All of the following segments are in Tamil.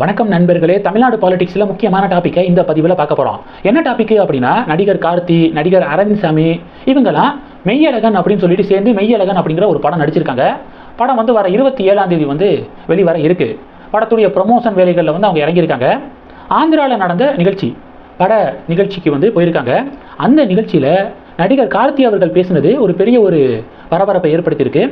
வணக்கம் நண்பர்களே. தமிழ்நாடு பாலிடிக்ஸில் முக்கியமான டாப்பிக்கை இந்த பதிவில் பார்க்க போகிறோம் என்ன டாப்பிக்கு அப்படின்னா நடிகர் கார்த்தி நடிகர் அரவிந்த் சாமி இவங்கெல்லாம் மெய்யழகன் அப்படின்னு சொல்லிட்டு சேர்ந்து மெய்யழகன் அப்படிங்கிற ஒரு படம் நடிச்சிருக்காங்க. படம் வந்து வர இருபத்தி ஏழாம் தேதி வந்து வெளிவர இருக்கு. படத்துடைய ப்ரொமோஷன் வேலைகளில் வந்து அவங்க இறங்கியிருக்காங்க. ஆந்திராவில் நடந்த நிகழ்ச்சி பட நிகழ்ச்சிக்கு வந்து போயிருக்காங்க. அந்த நிகழ்ச்சியில் நடிகர் கார்த்தி அவர்கள் பேசினது ஒரு பெரிய ஒரு பரபரப்பை ஏற்படுத்தியிருக்கு.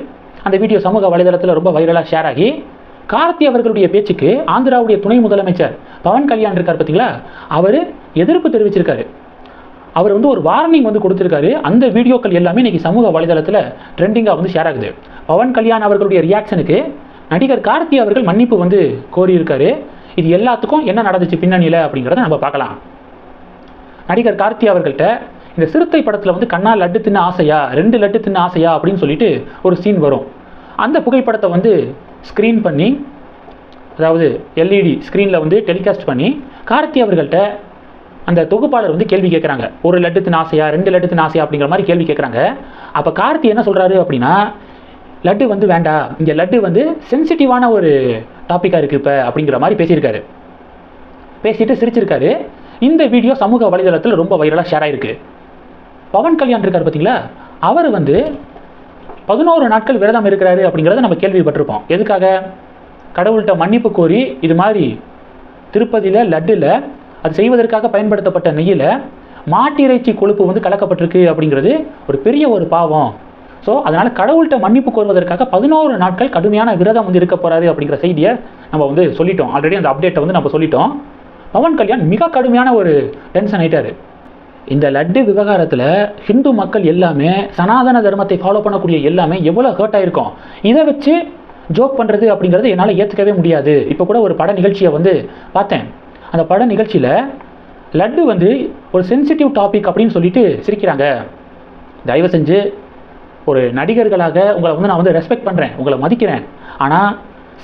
அந்த வீடியோ சமூக வலைதளத்தில் ரொம்ப வைரலாக ஷேர் ஆகி கார்த்தி அவர்களுடைய பேச்சுக்கு ஆந்திராவுடைய துணை முதலமைச்சர் பவன் கல்யாண் இருக்கார் பார்த்தீங்களா அவர் எதிர்ப்பு தெரிவிச்சிருக்காரு. அவர் வந்து ஒரு வார்னிங் வந்து கொடுத்துருக்காரு. அந்த வீடியோக்கள் எல்லாமே இன்னைக்கு சமூக வலைதளத்தில் ட்ரெண்டிங்காக வந்து ஷேர் ஆகுது. பவன் கல்யாண் அவர்களுடைய ரியாக்ஷனுக்கு நடிகர் கார்த்தி அவர்கள் மன்னிப்பு வந்து கோரியிருக்காரு. இது எல்லாத்துக்கும் என்ன நடந்துச்சு பின்னணியில் அப்படிங்கிறத நம்ம பார்க்கலாம். நடிகர் கார்த்தி அவர்கள்ட்ட இந்த சிறுத்தை படத்தில் வந்து கண்ணா லட்டு தின்ன ஆசையா? ரெண்டு லட்டு தின்ன ஆசையா? அப்படின்னு சொல்லிட்டு ஒரு சீன் வரும். அந்த புகைப்படத்தை வந்து ஸ்க்ரீன் பண்ணி அதாவது எல்இடி ஸ்க்ரீனில் வந்து டெலிகாஸ்ட் பண்ணி கார்த்தி அவர்கள்ட்ட அந்த தொகுப்பாளர் வந்து கேள்வி கேட்குறாங்க. ஒரு லட்டுத்தின் ஆசையா ரெண்டு லட்டுத்தின் ஆசையா அப்படிங்கிற மாதிரி கேள்வி கேட்குறாங்க. அப்போ கார்த்தி என்ன சொல்கிறாரு அப்படின்னா லட்டு வந்து வேண்டாம் இங்கே லட்டு வந்து சென்சிட்டிவான ஒரு டாப்பிக்காக இருக்குது இப்போ அப்படிங்கிற மாதிரி பேசியிருக்காரு. பேசிட்டு சிரிச்சிருக்காரு. இந்த வீடியோ சமூக வலைதளத்தில் ரொம்ப வைரலாக ஷேர் ஆயிருக்கு. பவன் கல்யாண் இருக்கார் பார்த்தீங்களா அவர் வந்து பதினோரு நாட்கள் விரதம் இருக்கிறாரு அப்படிங்கிறத நம்ம கேள்விப்பட்டிருப்போம். எதுக்காக? கடவுள்கிட்ட மன்னிப்பு கோரி இது மாதிரி திருப்பதியில் லட்டில் அது செய்வதற்காக பயன்படுத்தப்பட்ட நெய்யில் மாட்டிறைச்சி கொழுப்பு வந்து கலக்கப்பட்டிருக்கு அப்படிங்கிறது ஒரு பெரிய ஒரு பாவம். ஸோ அதனால் கடவுள்கிட்ட மன்னிப்பு கோருவதற்காக பதினோரு நாட்கள் கடுமையான விரதம் வந்து இருக்க போகிறாரு அப்படிங்கிற செய்தியை நம்ம வந்து சொல்லிட்டோம். ஆல்ரெடி அந்த அப்டேட்டை வந்து நம்ம சொல்லிட்டோம். பவன் கல்யாண் மிக கடுமையான ஒரு டென்ஷன் ஆயிட்டாரு. இந்த லட்டு விவகாரத்தில் ஹிந்து மக்கள் எல்லாமே சனாதன தர்மத்தை ஃபாலோ பண்ணக்கூடிய எல்லாமே எவ்வளோ ஹர்ட் ஆயிருக்கும். இதை வச்சு ஜோக் பண்ணுறது அப்படிங்கிறது என்னால் ஏற்றுக்கவே முடியாது. இப்போ கூட ஒரு பட நிகழ்ச்சியை வந்து பார்த்தேன். அந்த பட நிகழ்ச்சியில் லட்டு வந்து ஒரு சென்சிட்டிவ் டாபிக் அப்படின்னு சொல்லிட்டு சிரிக்கிறாங்க. தயவு செஞ்சு ஒரு நடிகர்களாக உங்களை வந்து நான் வந்து ரெஸ்பெக்ட் பண்ணுறேன் உங்களை மதிக்கிறேன். ஆனால்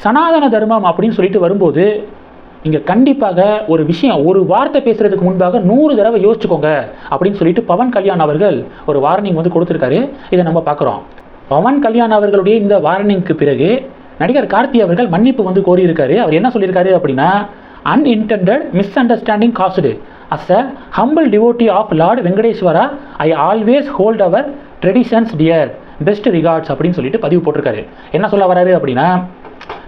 சனாதன தர்மம் அப்படின்னு சொல்லிட்டு வரும்போது இங்கே கண்டிப்பாக ஒரு விஷயம் ஒரு வார்த்தை பேசுகிறதுக்கு முன்பாக நூறு தடவை யோசிச்சுக்கோங்க அப்படின்னு சொல்லிட்டு பவன் கல்யாண் அவர்கள் ஒரு வார்னிங் வந்து கொடுத்துருக்காரு. இதை நம்ம பார்க்குறோம். பவன் கல்யாண் அவர்களுடைய இந்த வார்னிங்க்கு பிறகு நடிகர் கார்த்தி அவர்கள் மன்னிப்பு வந்து கோரியிருக்காரு. அவர் என்ன சொல்லியிருக்காரு அப்படின்னா unintended miss understanding caused as a humble devotee of lord Venkateswara I always hold our traditions dear best regards அப்படின்னு சொல்லிட்டு பதிவு போட்டிருக்காரு. என்ன சொல்ல வராரு அப்படின்னா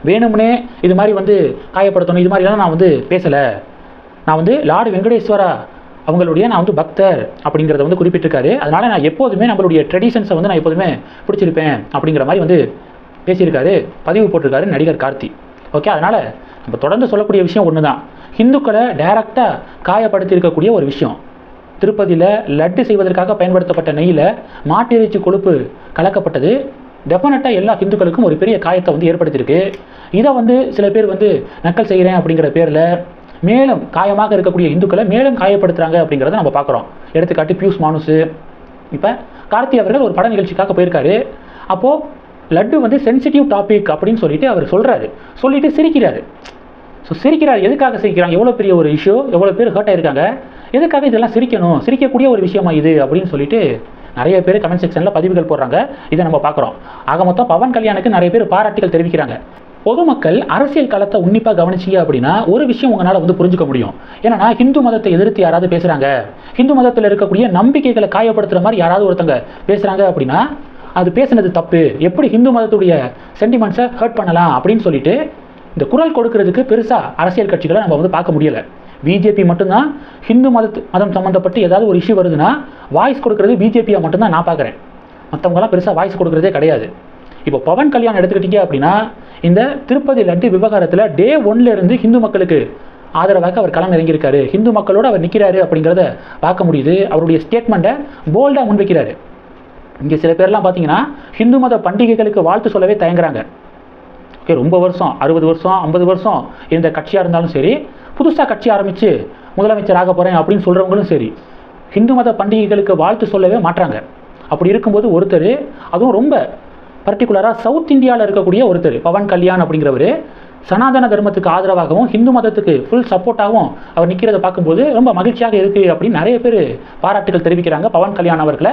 வேணும்னே இது மாதிரி வந்து காயப்படுத்தணும் இது மாதிரிலாம் நான் வந்து பேசலை. நான் வந்து லார்டு வெங்கடேஸ்வரா அவங்களுடைய நான் வந்து பக்தர் அப்படிங்கிறத வந்து குறிப்பிட்டிருக்காரு. அதனால் நான் எப்போதுமே நம்மளுடைய ட்ரெடிஷன்ஸை வந்து நான் எப்போதுமே பிடிச்சிருப்பேன் அப்படிங்கிற மாதிரி வந்து பேசியிருக்காரு பதிவு போட்டிருக்காரு நடிகர் கார்த்தி. ஓகே அதனால் நம்ம தொடர்ந்து சொல்லக்கூடிய விஷயம் ஒன்று தான் ஹிந்துக்களை டைரெக்டாக காயப்படுத்தியிருக்கக்கூடிய ஒரு விஷயம். திருப்பதியில் லட்டு செய்வதற்காக பயன்படுத்தப்பட்ட நெய்யில் மாட்டிறைச்சி கொழுப்பு கலக்கப்பட்டது. டெஃபினட்டாக எல்லா ஹிந்துக்களுக்கும் ஒரு பெரிய காயத்தை வந்து ஏற்படுத்தியிருக்கு. இதை வந்து சில பேர் வந்து நக்கல் செய்கிறேன் அப்படிங்கிற பேரில் மேலும் காயமாக இருக்கக்கூடிய இந்துக்களை மேலும் காயப்படுத்துகிறாங்க அப்படிங்கிறத நம்ம பார்க்குறோம். எடுத்துக்காட்டு பியூஸ் மானுஸு இப்போ கார்த்தி அவர்கள் ஒரு பட நிகழ்ச்சிக்காக போயிருக்காரு. அப்போது லட்டு வந்து சென்சிட்டிவ் டாபிக் அப்படின்னு சொல்லிட்டு அவர் சொல்கிறாரு சொல்லிட்டு சிரிக்கிறாரு. ஸோ சிரிக்கிறார். எதுக்காக சிரிக்கிறாங்க? எவ்வளோ பெரிய ஒரு இஷ்யூ எவ்வளோ பேர் ஹர்ட் ஆயிருக்காங்க? எதுக்காக இதெல்லாம் சிரிக்கணும்? சிரிக்கக்கூடிய ஒரு விஷயமா இது? அப்படின்னு சொல்லிட்டு நிறைய பேர் கமெண்ட் செக்ஷனில் பதிவுகள் போடுறாங்க. இதை நம்ம பார்க்குறோம். ஆக மொத்தம் பவன் கல்யாணுக்கு நிறைய பேர் பாராட்டுகள் தெரிவிக்கிறாங்க. பொதுமக்கள் அரசியல் களத்தை உன்னிப்பாக கவனிச்சிங்க அப்படின்னா ஒரு விஷயம் உங்களால் வந்து புரிஞ்சுக்க முடியும். ஏன்னா ஹிந்து மதத்தை எதிர்த்து யாராவது பேசுகிறாங்க ஹிந்து மதத்தில் இருக்கக்கூடிய நம்பிக்கைகளை காயப்படுத்துகிற மாதிரி யாராவது ஒருத்தங்க பேசுகிறாங்க அப்படின்னா அது பேசுனது தப்பு. எப்படி ஹிந்து மதத்துடைய சென்டிமெண்ட்ஸை ஹர்ட் பண்ணலாம் அப்படின்னு சொல்லிட்டு இந்த குரல் கொடுக்கறதுக்கு பெருசாக அரசியல் கட்சிகளை நம்ம வந்து பார்க்க முடியலை. பிஜேபி மட்டும்தான் ஹிந்து மதத்து மதம் சம்மந்தப்பட்டு ஏதாவது ஒரு இஷ்யூ வருதுன்னா வாய்ஸ் கொடுக்கறது பிஜேபியாக மட்டும்தான் நான் பார்க்குறேன். மற்றவங்களாம் பெருசாக வாய்ஸ் கொடுக்கறதே கிடையாது. இப்போ பவன் கல்யாணம் எடுத்துக்கிட்டீங்க அப்படின்னா இந்த திருப்பதி லட்டு விவகாரத்தில் டே ஒன்லேருந்து ஹிந்து மக்களுக்கு ஆதரவாக அவர் களம் இறங்கியிருக்காரு. ஹிந்து மக்களோடு அவர் நிற்கிறாரு அப்படிங்கிறத பார்க்க முடியுது. அவருடைய ஸ்டேட்மெண்ட்டை போல்டாக முன்வைக்கிறாரு. இங்கே சில பேர்லாம் பார்த்தீங்கன்னா ஹிந்து மத பண்டிகைகளுக்கு வாழ்த்து சொல்லவே தயங்குறாங்க. ஓகே ரொம்ப வருஷம் அறுபது வருஷம் ஐம்பது வருஷம் இருந்த கட்சியாக இருந்தாலும் சரி புதுசாக கட்சி ஆரம்பித்து முதலமைச்சர் ஆக போகிறேன் அப்படின்னு சொல்கிறவங்களும் சரி ஹிந்து மத பண்டிகைகளுக்கு வாழ்த்து சொல்லவே மாட்டாங்க அப்படி இருக்கும்போது ஒருத்தர் அதுவும் ரொம்ப பர்டிகுலராக சவுத் இந்தியாவில் இருக்கக்கூடிய ஒருத்தர் பவன் கல்யாண் அப்படிங்கிறவர் சனாதன தர்மத்துக்கு ஆதரவாகவும் ஹிந்து மதத்துக்கு ஃபுல் சப்போர்ட்டாகவும் அவர் நிற்கிறத பார்க்கும்போது ரொம்ப மகிழ்ச்சியாக இருக்குது அப்படின்னு நிறைய பேர் பாராட்டுகள் தெரிவிக்கிறாங்க. பவன் கல்யாண் அவர்களை